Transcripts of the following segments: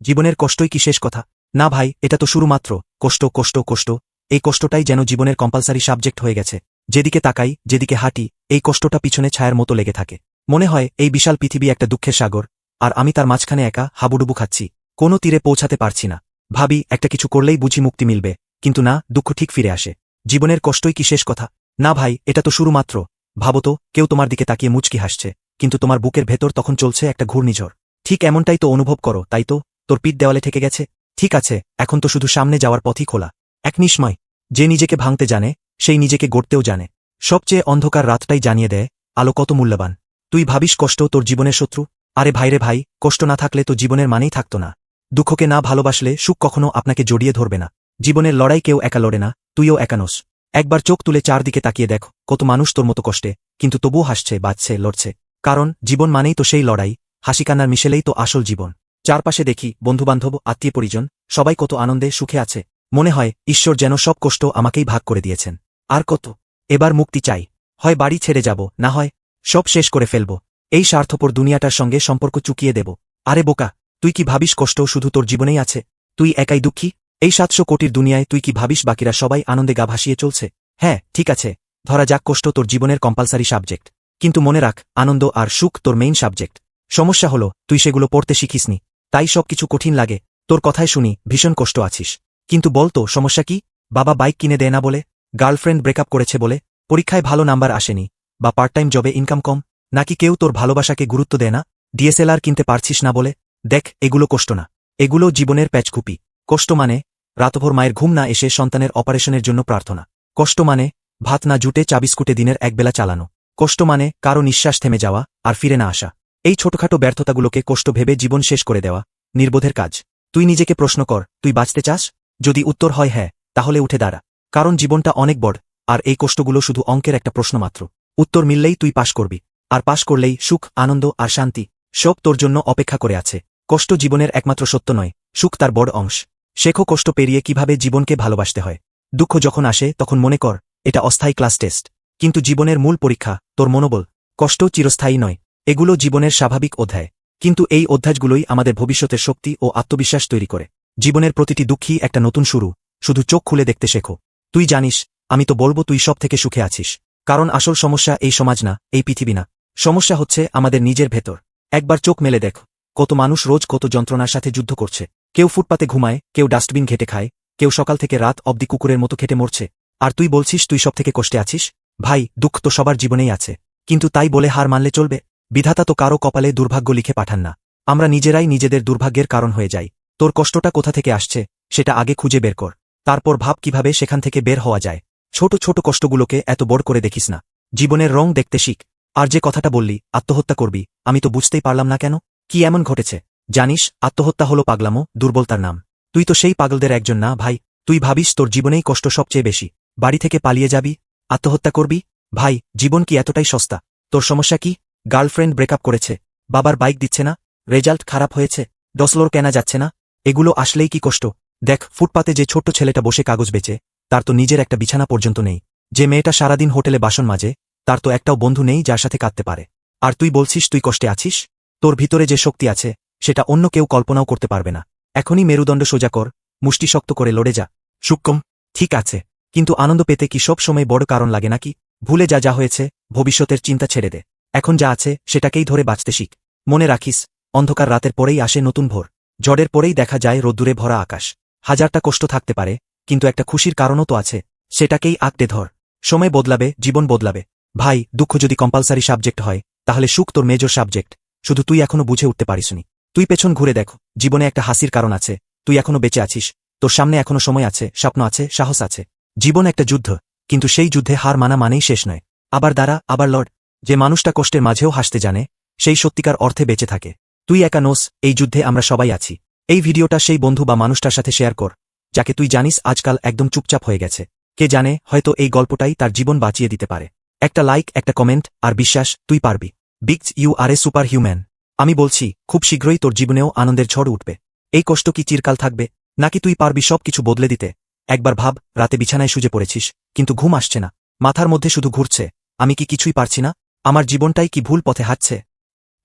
জীবনের কষ্টই কি শেষ কথা? না ভাই, এটা তো শুরু মাত্র কষ্ট কষ্ট কষ্ট। এই কষ্টটাই যেন জীবনের কম্পালসারি সাবজেক্ট হয়ে গেছে। যেদিকে তাকাই, যেদিকে হাঁটি, এই কষ্টটা পিছনে ছায়ার মতো লেগে থাকে। মনে হয়, এই বিশাল পৃথিবী একটা দুঃখের সাগর, আর আমি তার মাঝখানে একা হাবুডুবু খাচ্ছি। কোনো তীরে পৌঁছাতে পারছি না। ভাবি, একটা কিছু করলেই বুঝি মুক্তি মিলবে। কিন্তু না, দুঃখ ঠিক ফিরে আসে। জীবনের কষ্টই কি শেষ কথা? না ভাই, এটা তো শুরু মাত্র ভাবো তো, কেউ তোমার দিকে তাকিয়ে মুচকি হাসছে। কিন্তু তোমার বুকের ভেতর তখন চলছে একটা ঘূর্ণিঝড়। ঠিক এমনটাই তো অনুভব করো, তাই তো? তোর পিঠ দেওয়ালে ঠেকে গেছে। ঠিক আছে, এখন তো শুধু সামনে যাওয়ার পথই খোলা। এক নিসময়, যে নিজেকে ভাঙতে জানে, সেই নিজেকে গড়তেও জানে। সবচেয়ে অন্ধকার রাতটাই জানিয়ে দেয়, আলো কত মূল্যবান। তুই ভাবিস কষ্ট তোর জীবনের শত্রু? আরে ভাইরে ভাই, কষ্ট না থাকলে তো জীবনের মানেই থাকত না। দুঃখকে না ভালোবাসলে সুখ কখনো আপনাকে জড়িয়ে ধরবে না। জীবনের লড়াই কেউ একা লড়ে না, তুইও একানোস একবার চোখ তুলে চারদিকে তাকিয়ে দেখ, কত মানুষ তোর মতো কষ্টে, কিন্তু তবুও হাসছে বাজছে লড়ছে। কারণ জীবন মানেই তো সেই লড়াই, হাসিকান্নার মিশেলেই তো আসল জীবন। চারপাশে দেখি বন্ধুবান্ধব, আত্মীয় পরিজন, সবাই কত আনন্দে সুখে আছে। মনে হয়, ঈশ্বর যেন সব কষ্ট আমাকেই ভাগ করে দিয়েছেন। আর কত? এবার মুক্তি চাই। হয় বাড়ি ছেড়ে যাব, না হয় সব শেষ করে ফেলব। এই স্বার্থপর দুনিয়াটার সঙ্গে সম্পর্ক চুকিয়ে দেব। আরে বোকা, তুই কি ভাবিস কষ্ট শুধু তোর জীবনেই আছে? তুই একাই দুঃখী? এই সাতশো কোটির দুনিয়ায় তুই কি ভাবিস বাকিরা সবাই আনন্দে গা ভাসিয়ে চলছে? হ্যাঁ ঠিক আছে। ধরা যাক কষ্ট তোর জীবনের কম্পালসারি সাবজেক্ট কিন্তু মনে রাখ, আনন্দ আর সুখ তোর মেইন সাবজেক্ট সমস্যা হলো, তুই সেগুলো পড়তে শিখিসনি। তাই সব কিছু কঠিন লাগে। তোর কথায় শুনি, ভীষণ কষ্ট আছিস। কিন্তু বলতো সমস্যা কি? বাবা বাইক কিনে দেয় না বলে? গার্লফ্রেন্ড ব্রেকআপ করেছে বলে? পরীক্ষায় ভালো নাম্বার আসেনি। বা পার্ট টাইম জবে ইনকাম কম? নাকি কেউ তোর ভালোবাসাকে গুরুত্ব দেয় না? ডিএসএলআর কিনতে পারছিস না বলে? দেখ, এগুলো কষ্ট না। এগুলো জীবনের প্যাচকুপি। কষ্ট মানে রাতভর মায়ের ঘুম না এসে সন্তানের অপারেশনের জন্য প্রার্থনা। কষ্ট মানে ভাত না জুটে চাবিস্কুটে দিনের একবেলা চালানো। কষ্ট মানে কারও নিঃশ্বাস থেমে যাওয়া আর ফিরে না আসা। এই ছোটখাটো ব্যর্থতাগুলোকে কষ্ট ভেবে জীবন শেষ করে দেওয়া নির্বোধের কাজ। তুই নিজেকে প্রশ্ন কর, তুই বাঁচতে চাস? যদি উত্তর হয় হ্যাঁ তাহলে উঠে দাঁড়া। কারণ জীবনটা অনেক বড়, আর এই কষ্টগুলো শুধু অঙ্কের একটা প্রশ্ন মাত্র। উত্তর মিললেই তুই পাশ করবি, আর পাশ করলেই সুখ, আনন্দ আর শান্তি সব তোর জন্য অপেক্ষা করে আছে। কষ্ট জীবনের একমাত্র সত্য নয়, সুখ তার বড় অংশ। শেখো কষ্ট পেরিয়ে কীভাবে জীবনকে ভালোবাসতে হয়। দুঃখ যখন আসে, তখন মনে কর, এটা অস্থায়ী ক্লাস টেস্ট। কিন্তু জীবনের মূল পরীক্ষা তোর মনোবল। কষ্ট চিরস্থায়ী নয় এগুলো জীবনের স্বাভাবিক অধ্যায়, কিন্তু এই অধ্যায়গুলোই আমাদের ভবিষ্যতের শক্তি ও আত্মবিশ্বাস তৈরি করে। জীবনের প্রতিটি দুঃখী একটা নতুন শুরু, শুধু চোখ খুলে দেখতে শেখো। তুই জানিস, আমি তো বলব তুই সব থেকে সুখে আছিস। কারণ আসল সমস্যা এই সমাজ না, এই পৃথিবী না। সমস্যা হচ্ছে আমাদের নিজের ভেতর। একবার চোখ মেলে দেখ, কত মানুষ রোজ কত যন্ত্রণার সাথে যুদ্ধ করছে। কেউ ফুটপাতে ঘুমায়, কেউ ডাস্টবিন ঘেটে খায়, কেউ সকাল থেকে রাত অবধি কুকুরের মতো খেটে মরছে। আর তুই বলছিস তুই সব থেকে কষ্টে আছিস? ভাই, দুঃখ তো সবার জীবনেই আছে, কিন্তু তাই বলে হার মানলে চলবে? বিধাতা তো কারও কপালে দুর্ভাগ্য লিখে পাঠান না। আমরা নিজেরাই নিজেদের দুর্ভাগ্যের কারণ হয়ে যাই। তোর কষ্টটা কোথা থেকে আসছে, সেটা আগে খুঁজে বের কর। তারপর ভাব কীভাবে সেখান থেকে বের হওয়া যায়। ছোট ছোট কষ্টগুলোকে এত বড় করে দেখিস না। জীবনের রং দেখতে শিখ। আর যে কথাটা বললি, আত্মহত্যা করবি, আমি তো বুঝতেই পারলাম না কেন? কি এমন ঘটেছে? জানিস, আত্মহত্যা হলো পাগলামো, দুর্বলতার নাম। তুই তো সেই পাগলদের একজন না, ভাই। তুই ভাবিস তোর জীবনেই কষ্ট সবচেয়ে বেশি। বাড়ি থেকে পালিয়ে যাবি, আত্মহত্যা করবি? ভাই, জীবন কি এতটাই সস্তা? তোর সমস্যা কি? গার্লফ্রেন্ড ব্রেকআপ করেছে। বাবার বাইক দিচ্ছে না, রেজাল্ট খারাপ হয়েছে ডসলোর কেনা যাচ্ছে না, এগুলো আসলেই কি কষ্ট। দেখ, ফুটপাতে যে ছোট্ট ছেলেটা বসে কাগজ বেচে, তার তো নিজের একটা বিছানা পর্যন্ত নেই। যে মেয়েটা সারাদিন হোটেলে বাসন মাজে, তার তো একটাও বন্ধু নেই যার সাথে কাঁদতে পারে। আর তুই বলছিস, তুই কষ্টে আছিস? তোর ভিতরে যে শক্তি আছে, সেটা অন্য কেউ কল্পনাও করতে পারবে না। এখনই মেরুদণ্ড সোজা কর, মুষ্টি শক্ত করে লড়ে যা। সুক্কম, ঠিক আছে, কিন্তু আনন্দ পেতে কি সব সময় বড় কারণ লাগে নাকি? ভুলে যা যা হয়েছে, ভবিষ্যতের চিন্তা ছেড়ে দে। এখন যা আছে, সেটাকেই ধরে বাঁচতে শিখ। মনে রাখিস, অন্ধকার রাতের পরেই আসে নতুন ভোর। জডের পরেই দেখা যায় রোদ্দুরে ভরা আকাশ। হাজারটা কষ্ট থাকতে পারে, কিন্তু একটা খুশির কারণও তো আছে। সেটাকেই আঁকতে ধর। সময় বদলাবে, জীবন বদলাবে। ভাই, দুঃখ যদি কম্পালসারি সাবজেক্ট হয়, তাহলে সুখ তোর মেজর সাবজেক্ট শুধু তুই এখনও বুঝে উঠতে পারিসনি। তুই পেছন ঘুরে দেখো। জীবনে একটা হাসির কারণ আছে। তুই এখনও বেঁচে আছিস। তোর সামনে এখনও সময় আছে, স্বপ্ন আছে, সাহস আছে। জীবন একটা যুদ্ধ, কিন্তু সেই যুদ্ধে হার মানা মানেই শেষ নয়। আবার দাঁড়া, আবার লড়। যে মানুষটা কষ্টের মাঝেও হাসতে জানে, সেই সত্যিকার অর্থে বেঁচে থাকে। তুই একা নোস, এই যুদ্ধে আমরা সবাই আছি। এই ভিডিওটা সেই বন্ধু বা মানুষটার সাথে শেয়ার কর, যাকে তুই জানিস আজকাল একদম চুপচাপ হয়ে গেছে। কে জানে, হয়তো এই গল্পটাই তার জীবন বাঁচিয়ে দিতে পারে। একটা লাইক, একটা কমেন্ট, আর বিশ্বাস, তুই পারবি। Because you are a super human আমি বলছি, খুব শীঘ্রই তোর জীবনেও আনন্দের ঝড় উঠবে। এই কষ্ট কি চিরকাল থাকবে? নাকি তুই পারবি সব কিছু বদলে দিতে? একবার ভাব, রাতে বিছানায় শুজে পড়েছিস, কিন্তু ঘুম আসছে না। মাথার মধ্যে শুধু ঘুরছে। আমি কি কিছুই পারছি না? আমার জীবনটাই কি ভুল পথে হাঁটছে?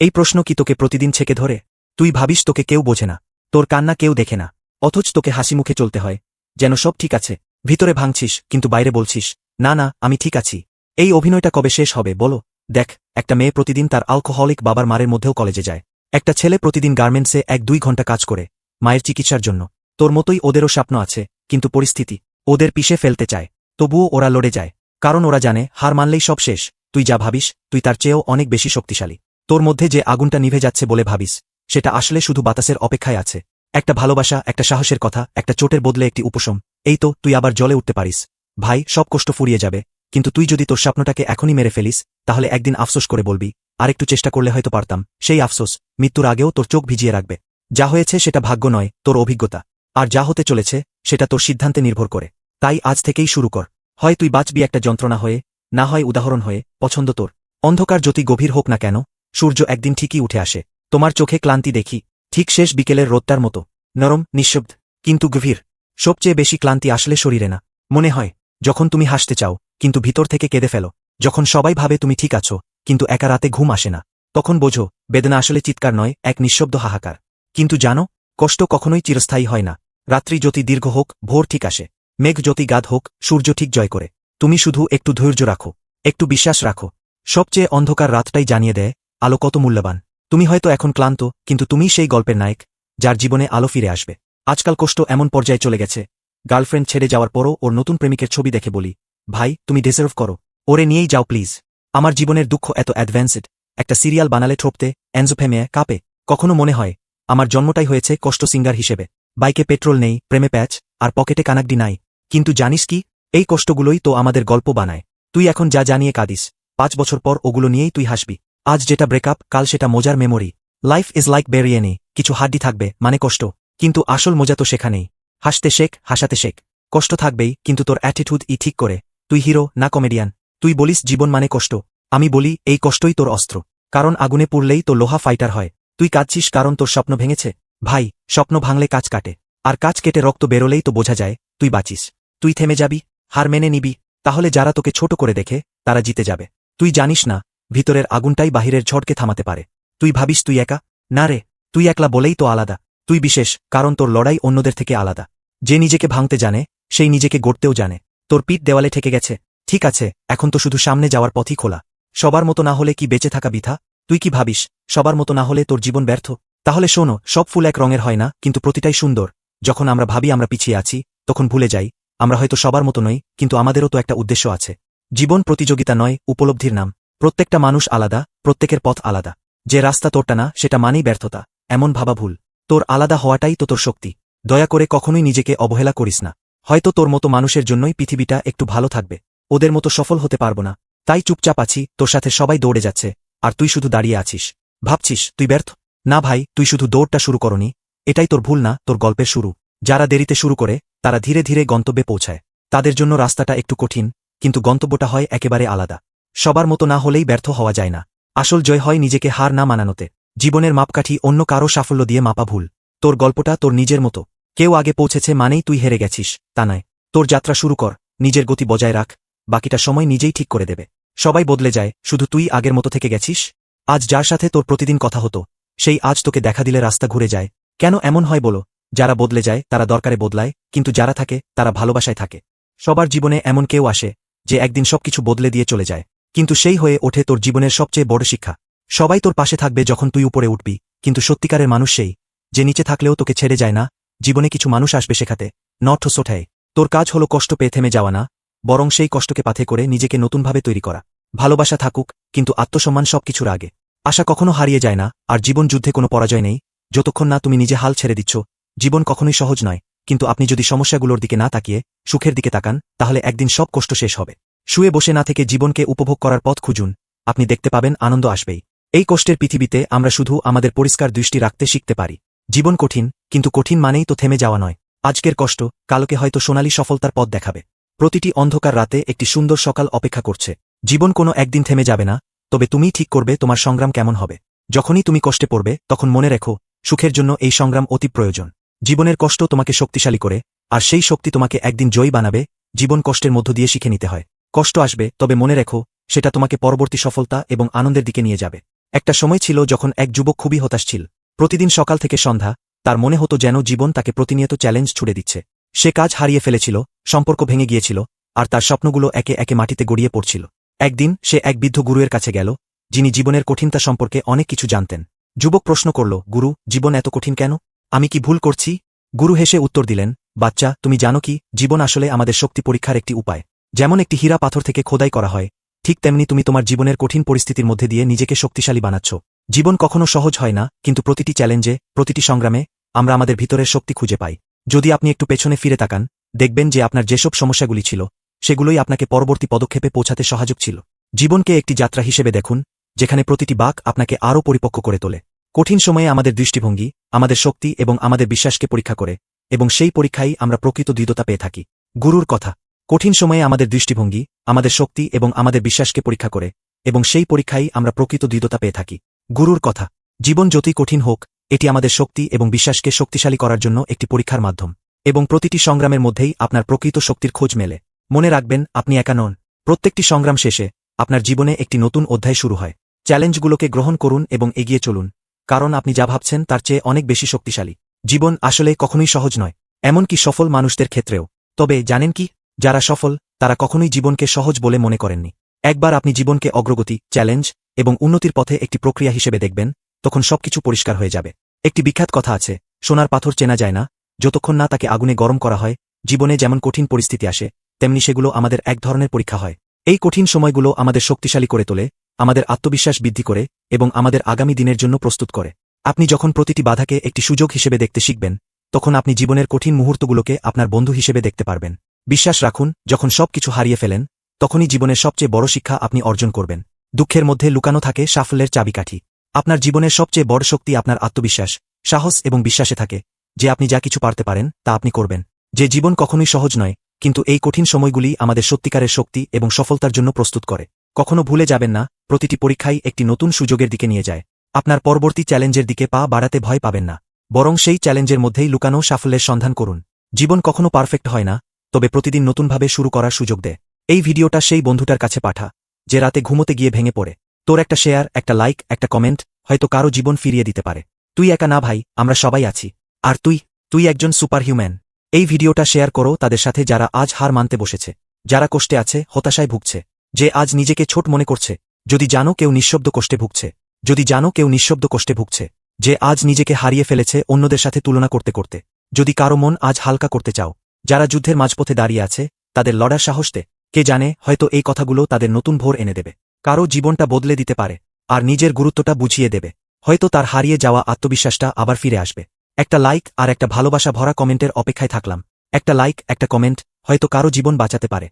এই প্রশ্ন কি তোকে প্রতিদিন ছেকে ধরে? তুই ভাবিস তোকে কেউ বোঝে না। তোর কান্না কেউ দেখে না। অথচ তোকে হাসি মুখে চলতে হয়। যেন সব ঠিক আছে। ভিতরে ভাঙছিস, কিন্তু বাইরে বলছিস, না না, আমি ঠিক আছি। এই অভিনয়টা কবে শেষ হবে, বলো? দেখ, একটা মেয়ে প্রতিদিন তার আলকোহলিক বাবার মারের মধ্যেও কলেজে যায়। একটা ছেলে প্রতিদিন গার্মেন্টসে এক দুই ঘণ্টা কাজ করে, মায়ের চিকিৎসার জন্য। তোর মতোই ওদেরও স্বপ্ন আছে, কিন্তু পরিস্থিতি, ওদের পিষে ফেলতে চায়। তবুও ওরা লড়ে যায়। কারণ ওরা জানে, হার মানলেই সব শেষ। তুই যা ভাবিস, তুই তার চেয়েও অনেক বেশি শক্তিশালী। তোর মধ্যে যে আগুনটা নিভে যাচ্ছে বলে ভাবিস, সেটা আসলে শুধু বাতাসের অপেক্ষায় আছে। একটা ভালোবাসা, একটা সাহসের কথা, একটা চোটের বদলে একটি উপশম। এই তো, তুই আবার জলে উঠতে পারিস। ভাই, সব কষ্ট ফুরিয়ে যাবে। কিন্তু তুই যদি তোর স্বপ্নটাকে এখনই মেরে ফেলিস, তাহলে একদিন আফসোস করে বলবি, আরেকটু চেষ্টা করলে হয়তো পারতাম। সেই আফসোস, মৃত্যুর আগেও তোর চোখ ভিজিয়ে রাখবে। যা হয়েছে সেটা ভাগ্য নয়, তোর অভিজ্ঞতা। আর যা হতে চলেছে, সেটা তোর সিদ্ধান্তে নির্ভর করে। তাই আজ থেকেই শুরু কর। হয় তুই বাঁচবি একটা যন্ত্রণা হয়ে না হয় উদাহরণ হয়ে, পছন্দ তোর। অন্ধকার যতি গভীর হোক না কেন, সূর্য একদিন ঠিকই উঠে আসে। তোমার চোখে ক্লান্তি দেখি, ঠিক শেষ বিকেলের রোদটার মতো। নরম, নিঃশব্দ, কিন্তু গভীর। সবচেয়ে বেশি ক্লান্তি আসলে শরীরে না। মনে হয়, যখন তুমি হাসতে চাও, কিন্তু ভিতর থেকে কেঁদে ফেলো। যখন সবাই ভাবে তুমি ঠিক আছো, কিন্তু একা রাতে ঘুম আসে না, তখন বোঝো, বেদনা আসলে চিৎকার নয়, এক নিঃশব্দ হাহাকার। কিন্তু জানো, কষ্ট কখনোই চিরস্থায়ী হয় না। রাত্রি যতি দীর্ঘ হোক, ভোর ঠিক আসে। মেঘ যতি গাধ হোক, সূর্য ঠিক জয় করে। তুমি শুধু একটু ধৈর্য রাখো, একটু বিশ্বাস রাখো। সবচেয়ে অন্ধকার রাতটাই জানিয়ে দেয়, আলো কত মূল্যবান। তুমি হয়তো এখন ক্লান্ত, কিন্তু তুমিই সেই গল্পের নায়ক, যার জীবনে আলো ফিরে আসবে। আজকাল কষ্ট এমন পর্যায়ে চলে গেছে। গার্লফ্রেন্ড ছেড়ে যাওয়ার পরও ওর নতুন প্রেমিকের ছবি দেখে বলি, ভাই, তুমি ডিজার্ভ করো। ওরে নিয়েই যাও প্লিজ আমার জীবনের দুঃখ এত অ্যাডভান্সড একটা সিরিয়াল বানালে ঠোপতে অ্যানজোফেমিয়া কাপে। কখনো মনে হয়, আমার জন্মটাই হয়েছে কষ্ট সিঙ্গার হিসেবে। বাইকে পেট্রোল নেই, প্রেমে প্যাচ আর পকেটে কানাকডি নাই। কিন্তু জানিস কি এই কষ্টগুলোই তো আমাদের গল্প বানায়। তুই এখন যা জানিয়ে কাঁদিস, পাঁচ বছর পর ওগুলো নিয়েই তুই হাসবি। আজ যেটা ব্রেকআপ, কাল সেটা মজার memory. Life is like biryani কিছু হাড্ডি থাকবে মানে কষ্ট। কিন্তু আসল মজা তো সেখানেই। হাসতে শেখ, হাসাতে শেখ। কষ্ট থাকবেই, কিন্তু তোর অ্যাটিটিউড ই ঠিক করে। তুই হিরো না কমেডিয়ান তুই বলিস জীবন মানে কষ্ট। আমি বলি, এই কষ্টই তোর অস্ত্র। কারণ আগুনে পুড়লেই তো লোহা ফাইটার হয়। তুই কাঁদছিস কারণ তোর স্বপ্ন ভেঙেছে? ভাই, স্বপ্ন ভাঙলে কাজ কাটে। আর কাজ কেটে রক্ত বেরোলেই তো বোঝা যায়, তুই বাঁচিস। তুই থেমে যাবি হার মেনে নিবি, তাহলে যারা তোকে ছোট করে দেখে, তারা জিতে যাবে। তুই জানিস না, ভিতরের আগুনটাই বাহিরের ঝড়কে থামাতে পারে। তুই ভাবিস তুই একা? না রে, তুই একলা বলেই তো আলাদা। তুই বিশেষ, কারণ তোর লড়াই অন্যদের থেকে আলাদা। যে নিজেকে ভাঙতে জানে, সেই নিজেকে গড়তেও জানে। তোর পিঠ দেওয়ালে ঠেকে গেছে। ঠিক আছে, এখন তো শুধু সামনে যাওয়ার পথই খোলা। সবার মতো না হলে কি বেঁচে থাকা বিথা? তুই কি ভাবিস, সবার মতো না হলে তোর জীবন ব্যর্থ? তাহলে শোনো, সব ফুল এক রঙের হয় না, কিন্তু প্রতিটাই সুন্দর। যখন আমরা ভাবি আমরা পিছিয়ে আছি, তখন ভুলে যাই আমরা হয়তো সবার মতো নই, কিন্তু আমাদেরও তো একটা উদ্দেশ্য আছে। জীবন প্রতিযোগিতা নয়, উপলব্ধির নাম। প্রত্যেকটা মানুষ আলাদা, প্রত্যেকের পথ আলাদা। যে রাস্তা তোরটা না, সেটা মানেই ব্যর্থতা। এমন ভাবা ভুল। তোর আলাদা হওয়াটাই তো তোর শক্তি। দয়া করে কখনোই নিজেকে অবহেলা করিস না। হয়তো তোর মতো মানুষের জন্যই পৃথিবীটা একটু ভালো থাকবে। ওদের মতো সফল হতে পারব না। তাই চুপচাপ আছি, তোর সাথে সবাই দৌড়ে যাচ্ছে। আর তুই শুধু দাঁড়িয়ে আছিস। ভাবছিস, তুই ব্যর্থ? না ভাই, তুই শুধু দৌড়টা শুরু করনি। এটাই তোর ভুল না, তোর গল্পের শুরু। যারা দেরিতে শুরু করে তারা ধীরে ধীরে গন্তব্যে পৌঁছায়। তাদের জন্য রাস্তাটা একটু কঠিন, কিন্তু গন্তব্যটা হয় একেবারে আলাদা। সবার মতো না হলেই ব্যর্থ হওয়া যায় না। আসল জয় হয় নিজেকে হার না মানানোতে। জীবনের মাপকাঠি অন্য কারও সাফল্য দিয়ে মাপা ভুল। তোর গল্পটা তোর নিজের মতো। কেউ আগে পৌঁছেছে মানেই তুই হেরে গেছিস, তা নয়। তোর যাত্রা শুরু কর, নিজের গতি বজায় রাখ, বাকিটা সময় নিজেই ঠিক করে দেবে। সবাই বদলে যায়, শুধু তুই আগের মতো থেকে গেছিস? আজ যার সাথে তোর প্রতিদিন কথা হতো, সেই আজ তোকে দেখা দিলে রাস্তা ঘুরে যায়। কেন এমন হয় বলো? যারা বদলে যায়, তারা দরকারে বদলায়, কিন্তু যারা থাকে, তারা ভালোবাসায় থাকে। সবার জীবনে এমন কেউ আসে, যে একদিন সবকিছু বদলে দিয়ে চলে যায়। কিন্তু সেই হয়ে ওঠে তোর জীবনের সবচেয়ে বড় শিক্ষা। সবাই তোর পাশে থাকবে যখন তুই উপরে উঠবি, কিন্তু সত্যিকারের মানুষ সেই, যে নিচে থাকলেও তোকে ছেড়ে যায় না। জীবনে কিছু মানুষ আসবে শেখাতে নঠ সোঠায়। তোর কাজ হলো কষ্ট পেয়ে থেমে যাওয়া না, বরং সেই কষ্টকে পাথে করে নিজেকে নতুনভাবে তৈরি করা। ভালোবাসা থাকুক, কিন্তু আত্মসম্মান সবকিছুর আগে। আশা কখনো হারিয়ে যায় না, আর জীবন যুদ্ধে কোনো পরাজয় নেই। যতক্ষণ না তুমি নিজে হাল ছেড়ে দিচ্ছ জীবন কখনোই সহজ নয়, কিন্তু আপনি যদি সমস্যাগুলোর দিকে না তাকিয়ে, সুখের দিকে তাকান, তাহলে একদিন সব কষ্ট শেষ হবে। শুয়ে বসে না থেকে জীবনকে উপভোগ করার পথ খুঁজুন, আপনি দেখতে পাবেন আনন্দ আসবেই। এই কষ্টের পৃথিবীতে আমরা শুধু আমাদের পরিষ্কার দৃষ্টি রাখতে শিখতে পারি। জীবন কঠিন, কিন্তু কঠিন মানেই তো থেমে যাওয়া নয়। আজকের কষ্ট কালকে হয়তো সোনালি সফলতার পথ দেখাবে। প্রতিটি অন্ধকার রাতে একটি সুন্দর সকাল অপেক্ষা করছে। জীবন কোনো একদিন থেমে যাবে না, তবে তুমিই ঠিক করবে তোমার সংগ্রাম কেমন হবে। যখনই তুমি কষ্টে পড়বে, তখন মনে রেখো, সুখের জন্য এই সংগ্রাম অতি প্রয়োজন। জীবনের কষ্ট তোমাকে শক্তিশালী করে, আর সেই শক্তি তোমাকে একদিন জয়ী বানাবে, জীবন কষ্টের মধ্য দিয়ে শিখে নিতে হয়। কষ্ট আসবে, তবে মনে রেখো, সেটা তোমাকে পরবর্তী সফলতা এবং আনন্দের দিকে নিয়ে যাবে। একটা সময় ছিল যখন এক যুবক খুবই হতাশ ছিল। প্রতিদিন সকাল থেকে সন্ধ্যা, তার মনে হতো যেন জীবন তাকে প্রতিনিয়ত চ্যালেঞ্জ ছুড়ে দিচ্ছে। সে কাজ হারিয়ে ফেলেছিল, সম্পর্ক ভেঙে গিয়েছিল, আর তার স্বপ্নগুলো একে একে মাটিতে গড়িয়ে পড়ছিল। একদিন সে এক বৃদ্ধ গুরুয়ের কাছে গেল, যিনি জীবনের কঠিনতা সম্পর্কে অনেক কিছু জানতেন। যুবক প্রশ্ন করল, গুরু, জীবন এত কঠিন কেন? আমি কি ভুল করছি? গুরু হেসে উত্তর দিলেন, বাচ্চা, তুমি জানো কি, জীবন আসলে আমাদের শক্তি পরীক্ষার একটি উপায়। যেমন একটি হীরা পাথর থেকে খোদাই করা হয়, ঠিক তেমনি তুমি তোমার জীবনের কঠিন পরিস্থিতির মধ্যে দিয়ে নিজেকে শক্তিশালী বানাচ্ছ। জীবন কখনো সহজ হয় না, কিন্তু প্রতিটি চ্যালেঞ্জে, প্রতিটি সংগ্রামে, আমরা আমাদের ভিতরের শক্তি খুঁজে পাই। যদি আপনি একটু পেছনে ফিরে তাকান, দেখবেন যে আপনার যেসব সমস্যাগুলি ছিল, সেগুলোই আপনাকে পরবর্তী পদক্ষেপে পৌঁছাতে সহায়ক ছিল। জীবনকে একটি যাত্রা হিসেবে দেখুন, যেখানে প্রতিটি বাক আপনাকে আরও পরিপক্ক করে তোলে। কঠিন সময়ে আমাদের দৃষ্টিভঙ্গি, আমাদের শক্তি এবং আমাদের বিশ্বাসকে পরীক্ষা করে, এবং সেই পরীক্ষাই আমরা প্রকৃত দৃঢ়তা পেয়ে থাকি। গুরুর কথা, কঠিন সময়ে আমাদের দৃষ্টিভঙ্গি, আমাদের শক্তি এবং আমাদের বিশ্বাসকে পরীক্ষা করে, এবং সেই পরীক্ষাই আমরা প্রকৃত দৃঢ়তা পেয়ে থাকি। গুরুর কথা, জীবন যতই কঠিন হোক, এটি আমাদের শক্তি এবং বিশ্বাসকে শক্তিশালী করার জন্য একটি পরীক্ষার মাধ্যম, এবং প্রতিটি সংগ্রামের মধ্যেই আপনার প্রকৃত শক্তির খোঁজ মেলে। মনে রাখবেন, আপনি একা নন। প্রত্যেকটি সংগ্রাম শেষে আপনার জীবনে একটি নতুন অধ্যায় শুরু হয়। চ্যালেঞ্জগুলোকে গ্রহণ করুন এবং এগিয়ে চলুন। কারণ আপনি যা ভাবছেন তার চেয়ে অনেক বেশি শক্তিশালী। জীবন আসলে কখনোই সহজ নয়, এমনকি সফল মানুষদের ক্ষেত্রেও। তবে জানেন কি, যারা সফল, তারা কখনোই জীবনকে সহজ বলে মনে করেননি। একবার আপনি জীবনকে অগ্রগতি, চ্যালেঞ্জ এবং উন্নতির পথে একটি প্রক্রিয়া হিসেবে দেখবেন, তখন সবকিছু পরিষ্কার হয়ে যাবে। একটি বিখ্যাত কথা আছে, সোনার পাথর চেনা যায় না, যতক্ষণ না তাকে আগুনে গরম করা হয়, জীবনে যেমন কঠিন পরিস্থিতি আসে, তেমনি সেগুলো আমাদের এক ধরনের পরীক্ষা হয়। এই কঠিন সময়গুলো আমাদের শক্তিশালী করে তোলে আমাদের আত্মবিশ্বাস বৃদ্ধি করে এবং আমাদের আগামী দিনের জন্য প্রস্তুত করে। আপনি যখন প্রতিটি বাধাকে একটি সুযোগ হিসেবে দেখতে শিখবেন, তখন আপনি জীবনের কঠিন মুহূর্তগুলোকে আপনার বন্ধু হিসেবে দেখতে পারবেন। বিশ্বাস রাখুন, যখন সব কিছু হারিয়ে ফেলেন, তখনই জীবনের সবচেয়ে বড় শিক্ষা আপনি অর্জন করবেন। দুঃখের মধ্যে লুকানো থাকে সাফল্যের চাবিকাঠি। আপনার জীবনের সবচেয়ে বড় শক্তি আপনার আত্মবিশ্বাস, সাহস এবং বিশ্বাসে থাকে। যে আপনি যা কিছু পারতে পারেন, তা আপনি করবেন। যে জীবন কখনোই সহজ নয়, কিন্তু এই কঠিন সময়গুলি আমাদের সত্যিকারের শক্তি এবং সফলতার জন্য প্রস্তুত করে। কখনো ভুলে যাবেন না, প্রতিটি পরীক্ষাই একটি নতুন সুযোগের দিকে নিয়ে যায়। আপনার পরবর্তী চ্যালেঞ্জের দিকে পা বাড়াতে ভয় পাবেন না। বরং সেই চ্যালেঞ্জের মধ্যেই লুকানো সাফল্যের সন্ধান করুন। জীবন কখনো পারফেক্ট হয় না, তবে প্রতিদিন নতুনভাবে শুরু করার সুযোগ দেয়। এই ভিডিওটা সেই বন্ধুটার কাছে পাঠা, যে রাতে ঘুমোতে গিয়ে ভেঙে পড়ে। তোর একটা শেয়ার, একটা লাইক, একটা কমেন্ট, হয়তো কারও জীবন ফিরিয়ে দিতে পারে। তুই একা না ভাই, আমরা সবাই আছি। আর তুই তুই একজন সুপারহিউম্যান। এই ভিডিওটা শেয়ার করো তাদের সাথে যারা আজ হার মানতে বসেছে। যারা কষ্টে আছে, হতাশায় ভুগছে। যে আজ নিজেকে ছোট মনে করছে, যদি জানো কেউ নিঃশব্দ কষ্টে ভুগছে, যদি জানো কেউ নিঃশব্দ কষ্টে ভুগছে, যে আজ নিজেকে হারিয়ে ফেলেছে অন্যদের সাথে তুলনা করতে করতে, যদি কারও মন আজ হালকা করতে চাও, যারা যুদ্ধের মাঝপথে দাঁড়িয়ে আছে, তাদের লড়ার সাহস দে, কে জানে হয়তো এই কথাগুলো তাদের নতুন ভোর এনে দেবে। কারও জীবনটা বদলে দিতে পারে, আর নিজের গুরুত্বটা বুঝিয়ে দেবে, হয়তো তার হারিয়ে যাওয়া আত্মবিশ্বাসটা আবার ফিরে আসবে। একটা লাইক আর একটা ভালোবাসা ভরা কমেন্টের অপেক্ষায় থাকলাম, একটা লাইক, একটা কমেন্ট, হয়তো কারও জীবন বাঁচাতে পারে।